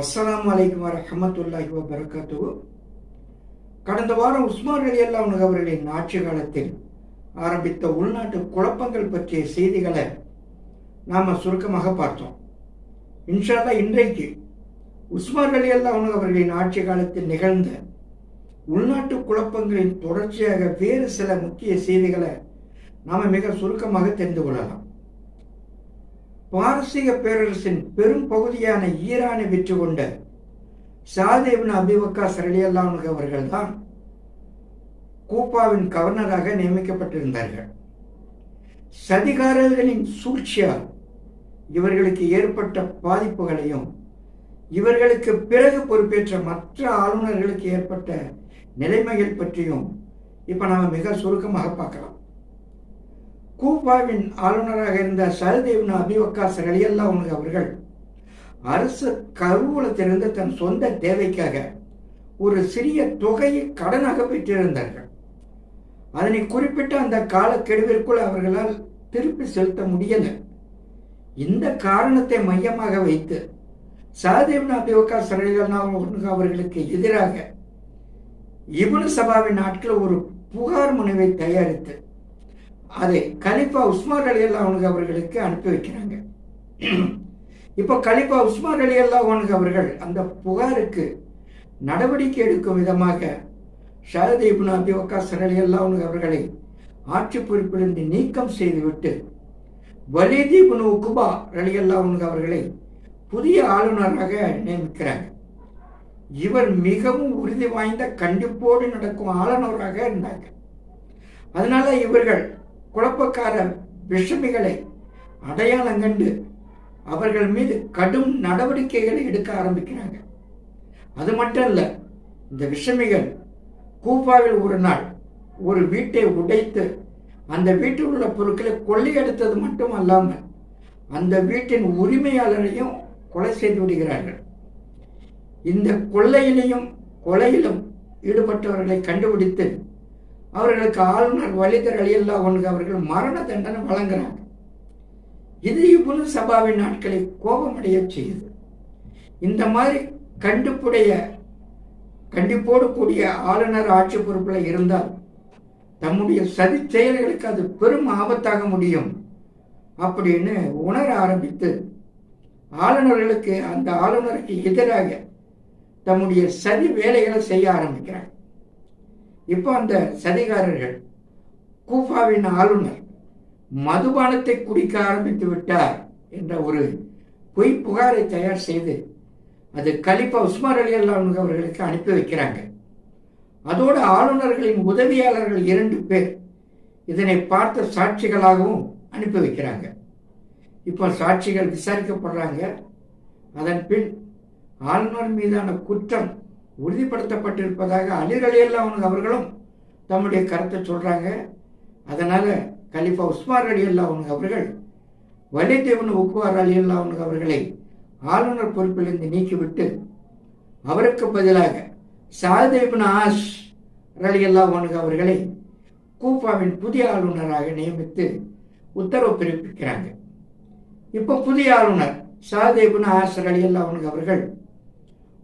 அஸ்ஸலாமு அலைக்கும் வரஹமத்துல்லாஹி வபரகாத்துஹு. கடந்த வாரம் உஸ்மான் அலி அல்லாஹ் அவர்களின் ஆட்சி காலத்தில் ஆரம்பித்த உள்நாட்டு குழப்பங்கள் பற்றிய செய்திகளை நாம் சுருக்கமாக பார்த்தோம். இன்ஷால்லா இன்றைக்கு உஸ்மான் அலி அல்லாஹ் அவர்களின் ஆட்சி காலத்தில் நிகழ்ந்த உள்நாட்டு குழப்பங்களின் தொடர்ச்சியாக வேறு சில முக்கிய செய்திகளை நாம் மிக சுருக்கமாக தெரிந்து கொள்ளலாம். பாரசீக பேரரசின் பெரும் பகுதியான ஈரானை விற்று கொண்ட சாதேபின் அபிவக்கா ரலியல்லான் அவர்கள் தான் கூப்பாவின் கவர்னராக நியமிக்கப்பட்டிருந்தார்கள். சதிகாரர்களின் சூழ்ச்சியால் இவர்களுக்கு ஏற்பட்ட பாதிப்புகளையும் இவர்களுக்கு பிறகு பொறுப்பேற்ற மற்ற ஆளுநர்களுக்கு ஏற்பட்ட நிலைமைகள் பற்றியும் இப்ப நாம மிக சுருக்கமாக பார்க்கலாம். கூபாவின் ஆளுநராக இருந்த சரதேவன் அபிவக்காஸ் ரலியல்லா அவர்கள். அரசு கருவூலத்திலிருந்து தன் சொந்த தேவைக்காக ஒரு சிறிய தொகையை கடனாக பெற்றிருந்தார்கள். அதனை குறிப்பிட்ட அந்த காலக்கெடுவிற்குள் அவர்களால் திருப்பி செலுத்த முடியல. இந்த காரணத்தை மையமாக வைத்து சஹதேவன் அபிவக்கா ரலியல்லா அவர்களுக்கு எதிராக இபுனு சபாவின் நாட்கள் ஒரு புகார் முனைவை தயாரித்து அதை கலிஃபா உஸ்மான் அலி அல்லா அவர்களுக்கு அனுப்பி வைக்கிறாங்க. இப்போ கலிஃபா உஸ்மான் அலி அல்லா அவர்கள் அந்த புகாருக்கு நடவடிக்கை எடுக்கும் விதமாக ஷாரத் இப்னு அபி வக்காஸ் அலி அல்லா அவர்களை ஆட்சி பொறுப்பிலிருந்து நீக்கம் செய்துவிட்டு வலிதி இப்னு உகுபா அலி அல்லா அவர்களை புதிய ஆளுநராக நியமிக்கிறாங்க. இவர் மிகவும் உறுதி வாய்ந்த கண்டிப்போடு நடக்கும் ஆளுநராக இருந்தாங்க. அதனால இவர்கள் குழப்பக்கார விஷமிகளை அடையாளம் கண்டு அவர்கள் மீது கடும் நடவடிக்கைகளை எடுக்க ஆரம்பிக்கிறாங்க. அது மட்டும் இல்ல இந்த விஷமிகள் கூப்பாவில் ஒரு நாள் ஒரு வீட்டை உடைத்து அந்த வீட்டில் உள்ள பொருட்களை கொள்ளையடித்தது மட்டும் அல்லாமல் அந்த வீட்டின் உரிமையாளரையும் கொலை செய்து விடுகிறார்கள். இந்த கொள்ளையிலையும் கொலையிலும் ஈடுபட்டவர்களை கண்டுபிடித்து அவர்களுக்கு ஆளுநர் வலிதர் எல்லாம் ஒன்று அவர்கள் மரண தண்டனை வழங்குறாங்க. இது இவ்வளவு சபாவின் நாட்களை கோபமடைய செய்யுது. இந்த மாதிரி கண்டிப்புடைய கண்டிப்போடு கூடிய ஆளுநர் ஆட்சி பொறுப்பில் இருந்தால் தம்முடைய சதி செயல்களுக்கு அது பெரும் ஆபத்தாக முடியும். அப்படின்னு உணர ஆரம்பித்து ஆளுநர்களுக்கு அந்த ஆளுநருக்கு எதிராக தம்முடைய சதி வேலைகளை செய்ய ஆரம்பிக்கிறாங்க இப்போ அந்த சதிகாரர்கள் கூஃபாவின் ஆளுநர் மதுபானத்தை குடிக்க ஆரம்பித்து விட்டார் என்ற ஒரு பொய் புகாரை தயார் செய்து அது கலிப்பா உஸ்மான் அலி அல்லான் அவர்களுக்கு அனுப்பி வைக்கிறாங்க. அதோடு ஆளுநர்களின் உதவியாளர்கள் இரண்டு பேர் இதனை பார்த்த சாட்சிகளாகவும் அனுப்பி வைக்கிறாங்க. இப்போ சாட்சிகள் விசாரிக்கப்படுறாங்க. அதன் பின் ஆளுநர் மீதான குற்றம் உறுதிப்படுத்தப்பட்டிருப்பதாக அலிரலியல்லா அலி அவர்களும் தம்முடைய கருத்தை சொல்கிறாங்க அதனால் கலிஃபா உஸ்மார் அலி அல்லாஹ் அவர்கள் வலிதேவன் உப்புவார் அலி அல்லாஹ் அவர்களை ஆளுநர் பொறுப்பிலிருந்து நீக்கிவிட்டு அவருக்கு பதிலாக சாதேபின் ஆஷ் அலி அல்லாஹ் அவர்களை கூப்பாவின் புதிய ஆளுநராக நியமித்து உத்தரவு பிறப்பிக்கிறாங்க. இப்போ புதிய ஆளுநர் சாதேபின் ஆஷ் அலி அல்லாஹ் அவர்கள்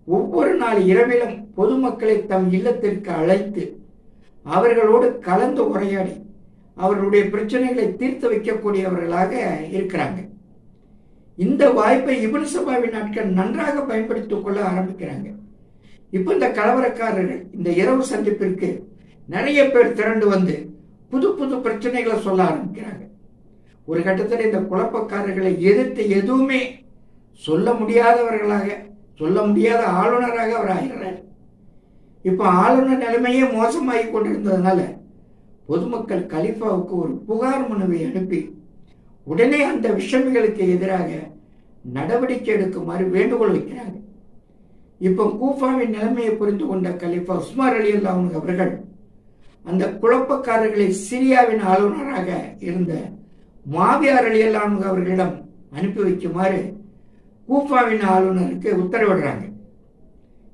ஒவ்வொரு நாள் இரவிலும் பொதுமக்களை தம் இல்லத்திற்கு அழைத்து அவர்களோடு கலந்து உரையாடி அவர்களுடைய பிரச்சனைகளை தீர்த்து வைக்கக்கூடியவர்களாக இருக்கிறாங்க. இந்த வாய்ப்பை இபன் சபாவின் நாட்கள் நன்றாக பயன்படுத்திக் கொள்ள ஆரம்பிக்கிறாங்க. இப்ப இந்த கலவரக்காரர்கள் இந்த இரவு சந்திப்பிற்கு நிறைய பேர் திரண்டு வந்து புது புது பிரச்சனைகளை சொல்ல ஆரம்பிக்கிறாங்க. ஒரு கட்டத்தில் இந்த குழப்பக்காரர்களை எதிர்த்து எதுவுமே சொல்ல முடியாதவர்களாக சொல்ல முடியாத ஆளுநராக அவர் ஆகிறார். இப்போ ஆளுநர் நிலைமையே மோசமாகி கொண்டிருந்ததுனால பொதுமக்கள் கலிஃபாவுக்கு ஒரு புகார் மனுவை அனுப்பி உடனே அந்த விஷமிகளுக்கு எதிராக நடவடிக்கை எடுக்குமாறு வேண்டுகோள் வைக்கிறாங்க. இப்போ கூஃபாவின் நிலைமையை புரிந்து கொண்ட கலிஃபா உஸ்மார் அலி அல்லாஹ் அவர்கள் அந்த குழப்பக்காரர்களை சிரியாவின் ஆளுநராக இருந்த மாவியார் அலி அல்லாஹ் அவர்களிடம் அனுப்பி வைக்குமாறு கூஃபாவின் ஆளுநருக்கு உத்தரவிடுறாங்க.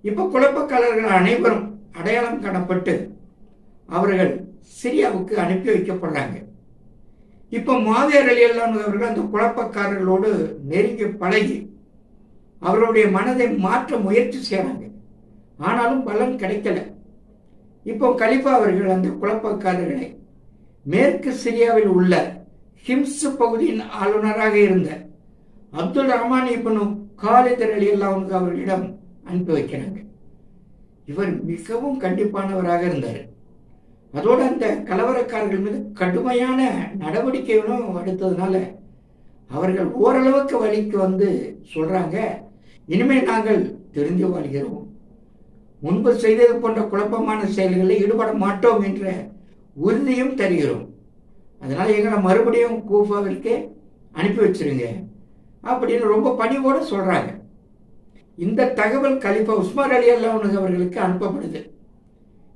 இப்போ குழப்பக்காரர்கள் அனைவரும் அடையாளம் காணப்பட்டு அவர்கள் சிரியாவுக்கு அனுப்பி வைக்கப்படுறாங்க. இப்போ மாவியார் அலி அவர்கள் அந்த குழப்பக்காரர்களோடு நெருங்கி பழகி அவருடைய மனதை மாற்ற முயற்சி செய்கிறாங்க ஆனாலும் பலன் கிடைக்கல. இப்போ கலிஃபா அவர்கள் அந்த குழப்பக்காரர்களை மேற்கு சிரியாவில் உள்ள ஹிம்ஸ் பகுதியின் ஆளுநராக இருந்த அப்துல் ரஹ்மான் காலை காலிதர் அலி அல்லாஹ் அவர்களிடம் அனுப்பி வைக்கிறாங்க. இவர் மிகவும் கண்டிப்பானவராக இருந்தார். அதோடு அந்த கலவரக்காரர்கள் மீது கடுமையான நடவடிக்கைகளும் எடுத்ததுனால அவர்கள் ஓரளவுக்கு வழிக்கு வந்து சொல்றாங்க. இனிமேல் நாங்கள் தெரிந்து வாழ்கிறோம் முன்பு செய்தது போன்ற குழப்பமான செயல்களில் ஈடுபட மாட்டோம் என்ற உறுதியும் தருகிறோம். அதனால் எங்களை மறுபடியும் கூஃபாவிற்கு அனுப்பி வச்சிருங்க. அப்படின்னு ரொம்ப பணிவோடு சொல்கிறாங்க இந்த தகவல் கலிஃபா உஸ்மான் அலி அல்லாஹ் அவர்களுக்கு அனுப்பப்படுது.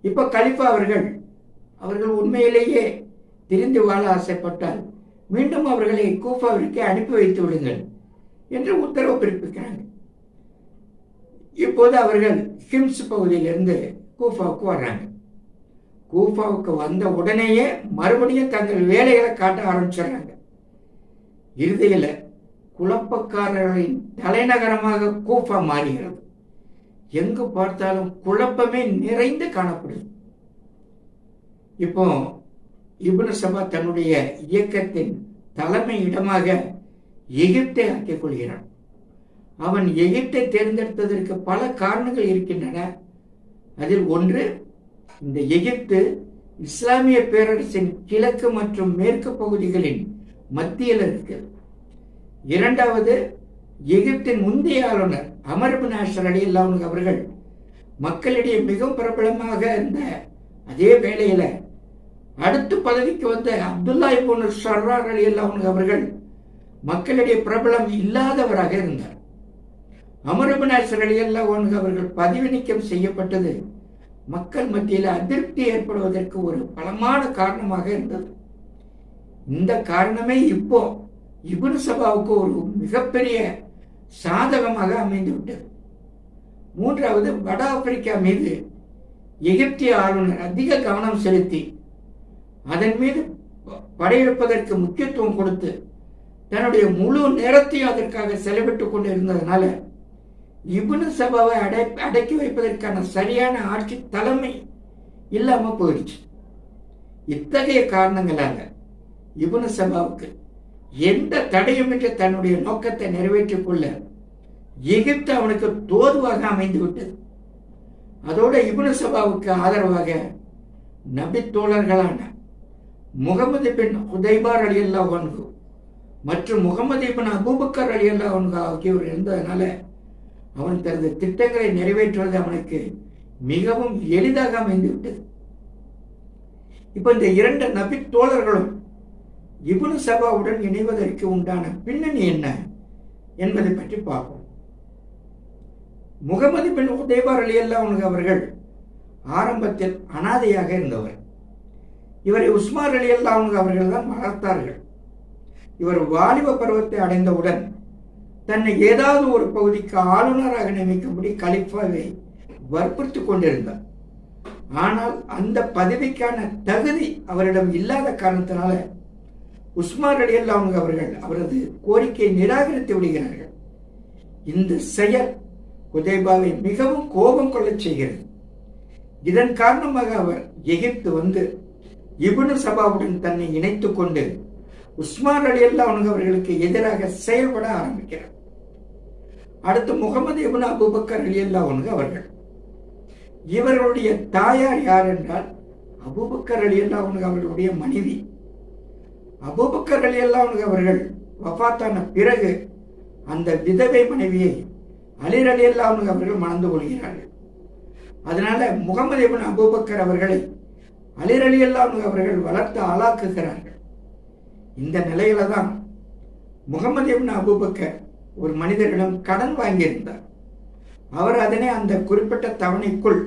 இப்போ கலிஃபா அவர்கள் அவர்கள் உண்மையிலேயே தெரிந்து வாழ ஆசைப்பட்டால் மீண்டும் அவர்களை கூஃபாவிற்கு அனுப்பி வைத்து விடுங்கள் என்று உத்தரவு பிறப்பிக்கிறாங்க. இப்போது அவர்கள் ஹிம்ஸ் பகுதியிலிருந்து கூஃபாவுக்கு வர்றாங்க. கூஃபாவுக்கு வந்த உடனேயே மறுபடியும் தங்கள் வேலைகளை காட்ட ஆரம்பிச்சிடுறாங்க. இறுதியில் குழப்பக்காரர்களின் தலைநகரமாக கூஃபா மாறுகிறது. எங்கு பார்த்தாலும் குழப்பமே நிறைந்து காணப்படுது இப்போ இப்னு சபா தன்னுடைய இயக்கத்தின் தலைமை இடமாக எகிப்தை ஆக்கிக் கொள்கிறான். அவன் எகிப்தை தேர்ந்தெடுத்ததற்கு பல காரணங்கள் இருக்கின்றன. அதில் ஒன்று இந்த எகிப்து இஸ்லாமிய பேரரசின் கிழக்கு மற்றும் மேற்கு பகுதிகளின் மத்தியில் இருக்கிறது. இரண்டாவது எகிப்தின் முந்தைய ஆளுநர் அமர்பு ஆஷர் அலி அல்லாஹ் அவர்கள் மக்களிடையே மிகவும் பிரபலமாக இருந்த அதே வேளையில அடுத்து பதவிக்கு வந்த அப்துல்லா இப்போ சர்ரார் அலி அல்லாஹ் அவர்கள் மக்களிடையே பிரபலம் இல்லாதவராக இருந்தார். அமரபு நேஷனல் அலி அல்லாஹ் அவர்கள் பதவி நீக்கம் செய்யப்பட்டது மக்கள் மத்தியில் அதிருப்தி ஏற்படுவதற்கு ஒரு பலமான காரணமாக இருந்தது. இந்த காரணமே இப்போ இபுன் சபாவுக்கு ஒரு மிகப்பெரிய சாதகமாக அமைந்து விட்டது மூன்றாவது வட ஆப்பிரிக்கா மீது எகிப்திய ஆளுநர் அதிக கவனம் செலுத்தி அதன் மீது படையெடுப்பதற்கு முக்கியத்துவம் கொடுத்து தன்னுடைய முழு நேரத்தையும் அதற்காக செலவிட்டுக் கொண்டு இருந்ததுனால இபுனு சபாவை அடை அடக்கி வைப்பதற்கான சரியான ஆட்சி தலைமை இல்லாமல் போயிடுச்சு. இத்தகைய காரணங்களாக இபுனு சபாவுக்கு எந்த தடையுமின்றி தன்னுடைய நோக்கத்தை நிறைவேற்றிக் கொள்ள எகிப்து அவனுக்கு தோதுவாக அமைந்து விட்டது அதோட இபுனு சபாவுக்கு ஆதரவாக நபி தோழர்களான முகமது பின் உதைபார் அலி அல்லாஹ் மற்றும் முகமது பின் அபூபக்கர் அலி அல்லாஹ் ஆகியோர் இருந்ததுனால அவன் தனது திட்டங்களை நிறைவேற்றுவது அவனுக்கு மிகவும் எளிதாக அமைந்து விட்டது இப்ப இந்த இரண்டு நபி தோழர்களும் இபுனு சபாவுடன் இணைவதற்கு உண்டான பின்னணி என்ன என்பதை பற்றி பார்ப்போம். முகமது பின் உதேபார் அலி அல்லாஹ் அவர்கள் ஆரம்பத்தில் அனாதையாக இருந்தவர். இவரை உஸ்மார் அலி அல்லாஹ் அவர்கள் தான் வளர்த்தார்கள். இவர் வாலிப பருவத்தை அடைந்தவுடன் தன்னை ஏதாவது ஒரு பகுதிக்கு ஆளுநராக நியமிக்கும்படி கலிஃபாவை வற்புறுத்தி கொண்டிருந்தார். ஆனால் அந்த பதவிக்கான தகுதி அவரிடம் இல்லாத காரணத்தினால உஸ்மான் அலி அல்லாஹ் அவர்கள் அவரது கோரிக்கையை நிராகரித்து விடுகிறார்கள். இந்த செயல் உதய்பாவை மிகவும் கோபம் கொள்ளச் செய்கிறது. இதன் காரணமாக அவர் எகிப்து வந்து இபுனு சபாவுடன் தன்னை இணைத்துக் கொண்டு உஸ்மான் அலி அல்லாஹ் அவர்களுக்கு எதிராக செயல்பட ஆரம்பிக்கிறார். அடுத்து முகமது இபுன் அபுபக்கர் அலி அல்லாஹ் அவர்கள் இவர்களுடைய தாயார் யார் என்றால் அபுபக்கர் அலி அல்லாஹ் அவர்களுடைய மனைவி அபுபக்கர் எல்லாம் அவர்கள் வஃபாத்தான பிறகு அந்த விதவை மனைவியை அலிர் அலி அவர்கள் மணந்து கொள்கிறார்கள். அதனால முகமது இபின் அபுபக்கர் அவர்களை அலிர் அலி அவர்கள் வளர்த்து ஆளாக்குகிறார்கள். இந்த நிலையில தான் முகமது இபின் அபுபக்கர் ஒரு மனிதரிடம் கடன் வாங்கியிருந்தார். அவர் அதனை அந்த குறிப்பிட்ட தவணைக்குள்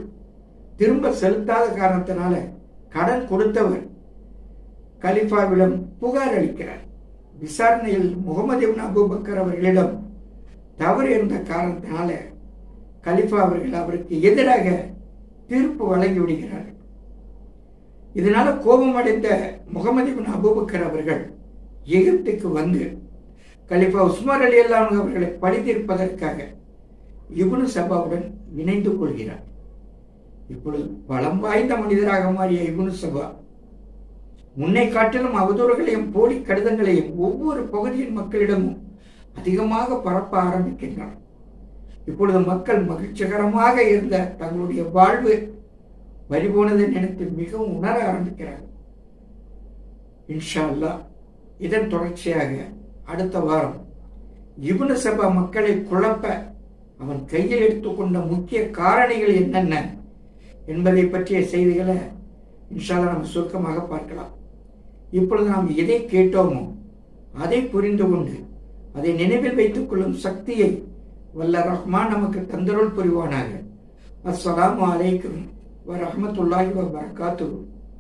திரும்ப செலுத்தாத காரணத்தினால கடன் கொடுத்தவர் கலிஃபாவிடம் புகார் அளிக்கிறார். விசாரணையில் முகமது இப்னு அபுபக்கர் அவர்களிடம் தவறு இருந்த காரணத்தினால கலிஃபா அவர்கள் அவருக்கு எதிராக தீர்ப்பு வழங்கி விடுகிறார்கள். இதனால கோபமடைந்த முகமது இப்னு அபூபக்கர் அவர்கள் எகிப்துக்கு வந்து கலிஃபா உஸ்மார் அலி அல்லாஹ் அவர்களை பழி தீர்ப்பதற்காக இப்னு சபாவுடன் இணைந்து கொள்கிறார். இப்பொழுது பலம் வாய்ந்த மனிதராக மாறிய இபுனு சபா முன்னை காட்டிலும் அவதூறுகளையும் போலி கடிதங்களையும் ஒவ்வொரு பகுதியின் மக்களிடமும் அதிகமாக பரப்ப ஆரம்பிக்கின்றனர் இப்பொழுது மக்கள் மகிழ்ச்சிகரமாக இருந்த தங்களுடைய வாழ்வு வழிபோனது நினைத்து மிகவும் உணர ஆரம்பிக்கிறார்கள். இன்ஷா அல்லாஹ் இதன் தொடர்ச்சியாக அடுத்த வாரம் இபுன சபா மக்களை குழப்ப அவன் கையில் எடுத்துக்கொண்ட முக்கிய காரணிகள் என்னென்ன என்பதை பற்றிய செய்திகளை இன்ஷால்லா நம்ம சுருக்கமாக பார்க்கலாம். இப்பொழுது நாம் எதை கேட்டோமோ அதை புரிந்து கொண்டு அதை நினைவில் வைத்துக் கொள்ளும் சக்தியை வல்ல ரஹ்மான் நமக்கு தந்தருள் புரிவானாக. அஸ்லாம் வலைக்கும் வரமத்துல்லாஹி வபரகாத்துஹு.